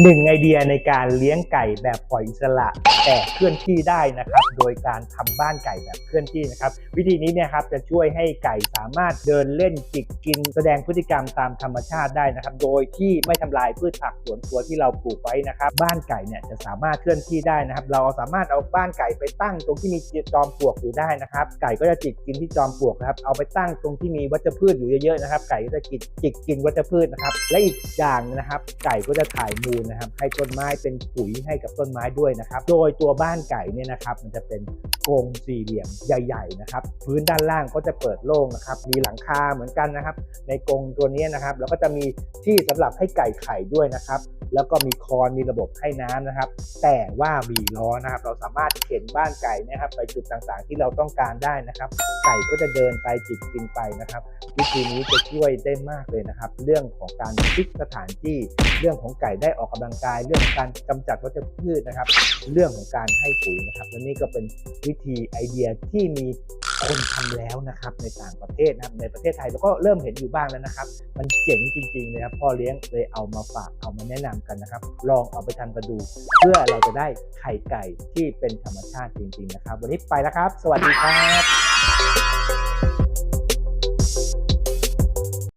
หนึ่งไอเดียในการเลี้ยงไก่แบบปล่อยอิสระ แต่เคลื่อนที่ได้นะครับ โดยการทำบ้านไก่แบบเคลื่อนที่นะครับ วิธีนี้เนี่ยครับจะช่วยให้ไก่สามารถเดินเล่นจิกกิน แสดงพฤติกรรมตามธรรมชาติได้นะครับ โดยที่ไม่ทำลายพืชผักสวนครัวที่เราปลูกไว้นะครับ บ้านไก่เนี่ยจะสามารถเคลื่อนที่ได้นะครับ เราสามารถเอาบ้านไก่ไปตั้งตรงที่มีจอมปลวกอยู่ได้นะครับ ไก่ก็จะจิกกินที่จอมปลวกนะครับ เอาไปตั้งตรงที่มีวัชพืชอยู่เยอะๆนะครับ ไก่ก็จะกินจิกกินวัชพืชนะครับ และอีกอย่างนะครับ ไก่ก็จะถ่ายมูลนะครับให้ต้นไม้เป็นปุ๋ยให้กับต้นไม้ด้วยนะครับ โดยตัวบ้านไก่เนี่ยนะครับ มันจะเป็นกรงสี่เหลี่ยมใหญ่ๆนะครับพื้นด้านล่างก็จะเปิดโล่งนะครับ มีหลังคาเหมือนกันนะครับ ในกรงตัวนี้นะครับแล้วก็จะมีที่สำหรับให้ไก่ไข่ด้วยนะครับ แล้วก็มีคอนมีระบบให้น้ำนะครับ แต่ว่ามีล้อนะครับ เราสามารถเข็นบ้านไก่นะครับ ไปจุดต่างๆ ที่เราต้องการได้นะครับ ไก่ก็จะเดินไปจิกกินไปนะครับ วิธีนี้จะช่วยได้มากเลยนะครับ เรื่องของการพลิกสถานที่ เรื่องของไก่ได้ออกกำลังกาย เรื่องของการกำจัดวัชพืชนะครับ เรื่องของการให้ปุ๋ยนะครับและนี่ก็เป็นวิธีไอเดียที่มี คนทำแล้วนะครับในต่างประเทศนะครับในประเทศไทยเราก็เริ่มเห็นอยู่บ้างแล้วนะครับ มันเจ๋งจริงๆเลยครับพ่อเลี้ยงเลยเอามาฝากเอามาแนะนำกันนะครับ ลองเอาไปทำกันดู เพื่อเราจะได้ไข่ไก่ที่เป็นธรรมชาติจริง ๆ นะครับ วันนี้ไปแล้วครับ สวัสดีครับ